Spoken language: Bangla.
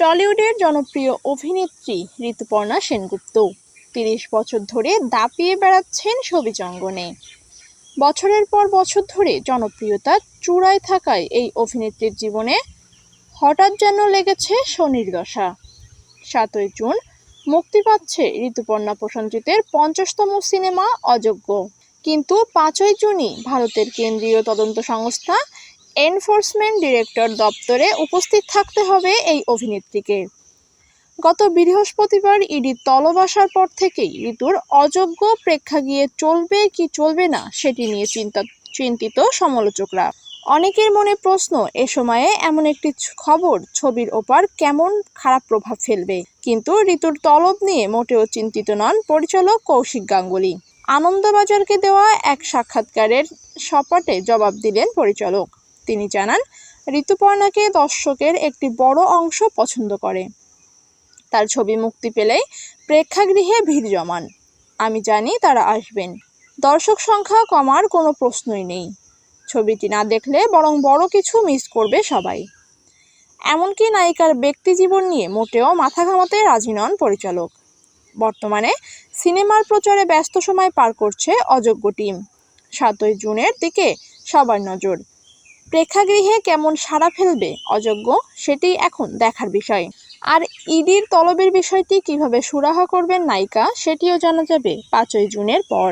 টলিউডের জনপ্রিয় অভিনেত্রী ঋতুপর্ণা সেনগুপ্ত। তিরিশ বছর ধরে দাপিয়ে বেড়াচ্ছেন ছবি জঙ্গনে। বছরের পর বছর ধরে জনপ্রিয়তা চূড়ায় থাকায় এই অভিনেত্রীর জীবনে হঠাৎ যেন লেগেছে শনির দশা। সাতই জুন মুক্তি পাচ্ছে ঋতুপর্ণা প্রসেনজিতের পঞ্চাশতম সিনেমা অযোগ্য। কিন্তু পাঁচই জুনই ভারতের কেন্দ্রীয় তদন্ত সংস্থা এনফোর্সমেন্ট ডিরেক্টর দপ্তরে উপস্থিত থাকতে হবে এই অভিনেত্রীকে। গত বৃহস্পতিবার ইডির তলব আসার পর থেকেই ঋতুর অযোগ্য প্রেক্ষাগৃহে চলবে কি চলবে না সেটি নিয়ে চিন্তা চিন্তিত সমালোচকরা। অনেকের মনে প্রশ্ন, এ সময়ে এমন একটি খবর ছবির ওপর কেমন খারাপ প্রভাব ফেলবে? কিন্তু ঋতুর তলব নিয়ে মোটেও চিন্তিত নন পরিচালক কৌশিক গাঙ্গুলি। আনন্দবাজারকে দেওয়া এক সাক্ষাৎকারের সপাটে জবাব দিলেন পরিচালক। তিনি জানান, ঋতুপর্ণাকে দর্শকের একটি বড় অংশ পছন্দ করে। তার ছবি মুক্তি পেলেই প্রেক্ষাগৃহে ভিড় জমান। আমি জানি তারা আসবেন। দর্শক সংখ্যা কমার কোনো প্রশ্নই নেই। ছবিটি না দেখলে বরং বড় কিছু মিস করবে সবাই। এমনকি নায়িকার ব্যক্তি জীবন নিয়ে মোটেও মাথা ঘামাতে রাজি নন পরিচালক। বর্তমানে সিনেমার প্রচারে ব্যস্ত সময় পার করছে অযোগ্য টিম। সাতই জুনের দিকে সবার নজর। প্রেক্ষাগৃহে কেমন সাড়া ফেলবে অযোগ্য সেটি এখন দেখার বিষয়। আর ইডির তলবের বিষয়টি কীভাবে সুরাহা করবেন নায়িকা সেটিও জানা যাবে পাঁচই জুনের পর।